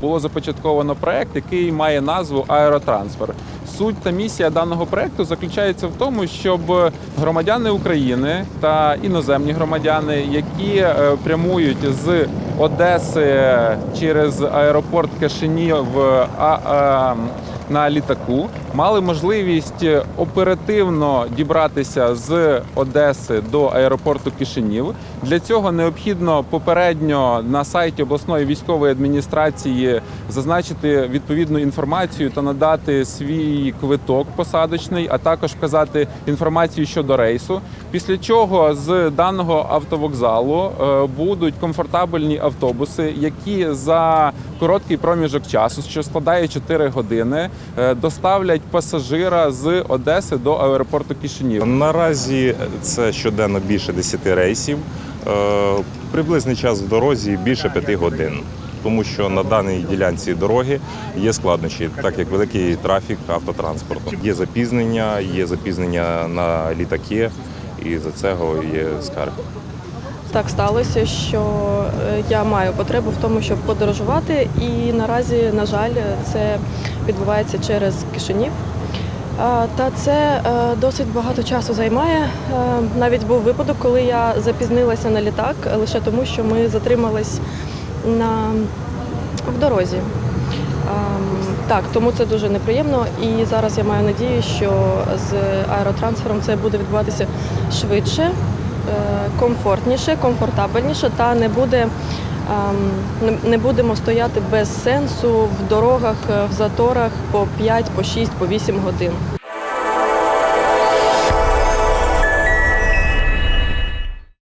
було започатковано проект, який має назву Аеротрансфер. Суть та місія даного проекту заключається в тому, щоб громадяни України та іноземні громадяни, які е, прямують з Одеси через аеропорт Кишинів а, а, на літаку, мали можливість оперативно дібратися з Одеси до аеропорту Кишинів. Для цього необхідно попередньо на сайті обласної військової адміністрації зазначити відповідну інформацію та надати свій квиток посадочний, а також вказати інформацію щодо рейсу. Після чого з даного автовокзалу е, будуть комфортабельні автобуси, які за короткий проміжок часу, що складає 4 години, е, доставлять пасажира з Одеси до аеропорту Кишинів. Наразі це щоденно більше 10 рейсів. Е, Приблизний час в дорозі більше 5 годин. Тому що на даній ділянці дороги є складнощі, так як великий трафік автотранспорту. Є запізнення, є запізнення на літаки, і за цього є скарги. Так сталося, що е, я маю потребу в тому, щоб подорожувати, і наразі, на жаль, це відбувається через Кишинів. Та це е, досить багато часу займає. Е, Навіть був випадок, коли я запізнилася на літак лише тому, що ми затримались на в дорозі. Так, тому це дуже неприємно. І зараз я маю надію, що з аеротрансфером це буде відбуватися швидше, комфортніше, комфортабельніше, та не буде. ем, не- Не будемо стояти без сенсу в дорогах, е, в заторах по 5, по 6, по 8 годин.